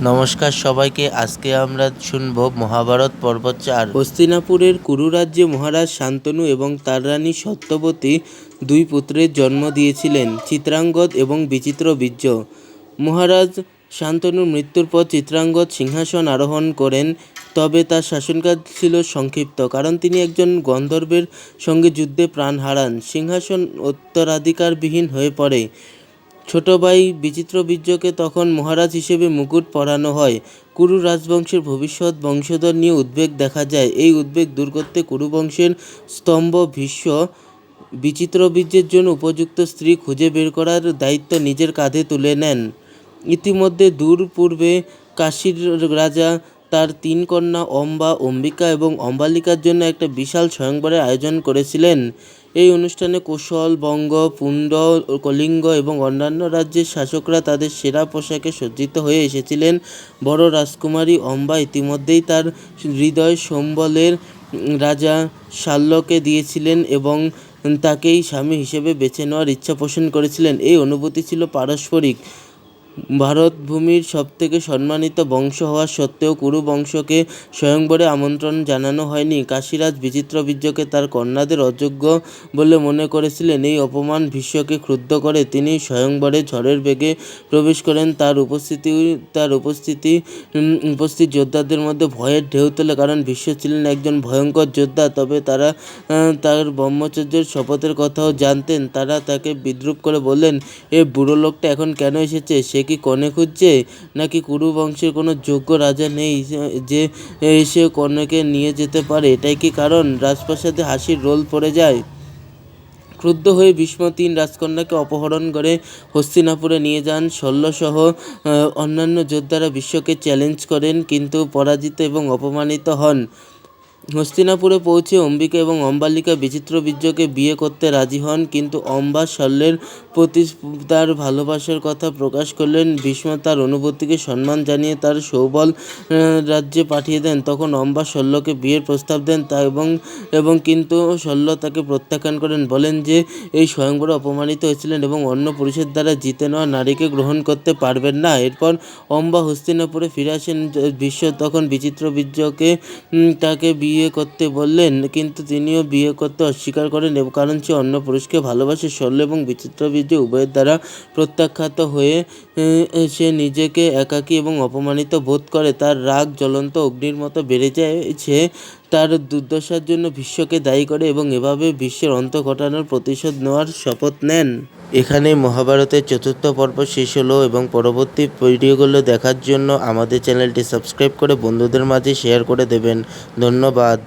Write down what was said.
নমস্কার সবাইকে, আজকে আমরা শুনব মহাভারত পর্ব চার। হস্তিনাপুরের কুরু রাজ্যে মহারাজ শান্তনু এবং তার রানী সত্যবতী দুই পুত্রের জন্ম দিয়েছিলেন, চিত্রাঙ্গদ এবং বিচিত্র বীর্য। মহারাজ শান্তনুর মৃত্যুর পর চিত্রাঙ্গদ সিংহাসন আরোহণ করেন, তবে তার শাসনকাল ছিল সংক্ষিপ্ত, কারণ তিনি একজন গন্ধর্বের সঙ্গে যুদ্ধে প্রাণ হারান। সিংহাসন উত্তরাধিকারবিহীন হয়ে পড়ে। ছোট ভাই বিচিত্রবীর্যকে তখন মহারাজ হিসেবে মুকুট পরানো হয়। কুরু রাজবংশের ভবিষ্যৎ বংশধর নিয়ে উদ্বেগ দেখা যায়। এই উদ্বেগ দূর করতে কুরু বংশের স্তম্ভ ভীষ্ম বিচিত্রবীর্যের জন্য উপযুক্ত স্ত্রী খুঁজে বের করার দায়িত্ব নিজের কাঁধে তুলে নেন। ইতিমধ্যে দূর পূর্বে কাশীর রাজা তার তিন কন্যা অম্বা, অম্বিকা এবং অম্বালিকার জন্য একটা বিশাল স্বয়ংবরের আয়োজন করেছিলেন। এই অনুষ্ঠানে কোশল, বঙ্গ, পুণ্ড, কলিঙ্গ এবং অন্যান্য রাজ্যের শাসকরা তাদের সেরা পোশাকে সজ্জিত হয়ে এসেছিলেন। বড় রাজকুমারী অম্বা ইতিমধ্যেই তার হৃদয় সম্বলের রাজা শাল্যকে দিয়েছিলেন এবং তাকেই স্বামী হিসেবে বেছে নেওয়ার ইচ্ছা পোষণ করেছিলেন। এই অনুভূতি ছিল পারস্পরিক। ভারত ভূমির সবথেকে সম্মানিত বংশ হওয়া সত্ত্বেও কুরু বংশকে স্বয়ংবরে আমন্ত্রণ জানানো হয়নি। কাশীরাজ বিচিত্র বিচিত্রবীর্যকে তার কন্যাদের অযোগ্য বলে মনে করেছিলেন। এই অপমান ভীষ্মকে ক্রুদ্ধ করে তিনি স্বয়ংবরে ঝড়ের বেগে প্রবেশ করেন। তার উপস্থিতি তার উপস্থিতি উপস্থিত যোদ্ধাদের মধ্যে ভয়ের ঢেউ তোলে কারণ ভীষ্ম ছিলেন একজন ভয়ঙ্কর যোদ্ধা। তবে তারা তার ব্রহ্মচর্যের শপথের কথাও জানতেন। তারা তাকে বিদ্রুপ করে বললেন, এ বুড়ো লোকটা এখন কেন এসেছে? সে কি কনে খুঁজছে? নাকি কুরু বংশের কোনো যোগ্য রাজা নেই যে এসে কনেকে নিয়ে যেতে পারে? এটাই কি কারণ? রাজপ্রাসাদে হাসির রোল পড়ে যায়। ক্রুদ্ধ হয়ে ভীষ্ম তিন রাজকন্যাকে অপহরণ করে হস্তিনাপুরে নিয়ে যান। শল্যসহ অন্যান্য যোদ্ধারা বিশ্বকে চ্যালেঞ্জ করেন, কিন্তু পরাজিত এবং অপমানিত হন। হস্তিনাপুরে পৌঁছে অম্বিকা এবং অম্বালিকা বিচিত্র বীর্যকে বিয়ে করতে রাজি হন, কিন্তু অম্বা শল্যের প্রতি তার ভালোবাসার কথা প্রকাশ করলেন। ভীষ্ম তার অনুভূতিকে সম্মান জানিয়ে তার সৌবল রাজ্যে পাঠিয়ে দেন। তখন অম্বা শল্যকে বিয়ের প্রস্তাব দেন তা এবং এবং কিন্তু শল্য তাকে প্রত্যাখ্যান করেন। বলেন যে, এই স্বয়ংবরে অপমানিত হয়েছিলেন এবং অন্য পুরুষের দ্বারা জিতে নেওয়া নারীকে গ্রহণ করতে পারবেন না। এরপর অম্বা হস্তিনাপুরে ফিরে আসেন। বিশ্ব তখন বিচিত্র বীর্যকে তাকে বিয়ে করতে বললেন, কিন্তু তিনিও বিয়ে করতে অস্বীকার করেন কারণ সে অন্য পুরুষকে ভালোবাসে। শল্য এবং বিচিত্র বীর্য উভয়ের দ্বারা প্রত্যাখ্যাত হয়ে সে নিজেকে একাকী এবং অপমানিত বোধ করে। তার রাগ জ্বলন্ত অগ্নির মতো বেড়ে যায়। সে তার দুর্দশার জন্য বিশ্বকে দায়ী করে এবং এভাবে বিশ্বের অন্ত ঘটানোর প্রতিশোধ নেওয়ার শপথ নেন। এখানে মহাভারতের চতুর্থ পর্ব শেষ হলো এবং পরবর্তী ভিডিওগুলো দেখার জন্য আমাদের চ্যানেলটি সাবস্ক্রাইব করে বন্ধুদের মাঝে শেয়ার করে দেবেন। ধন্যবাদ।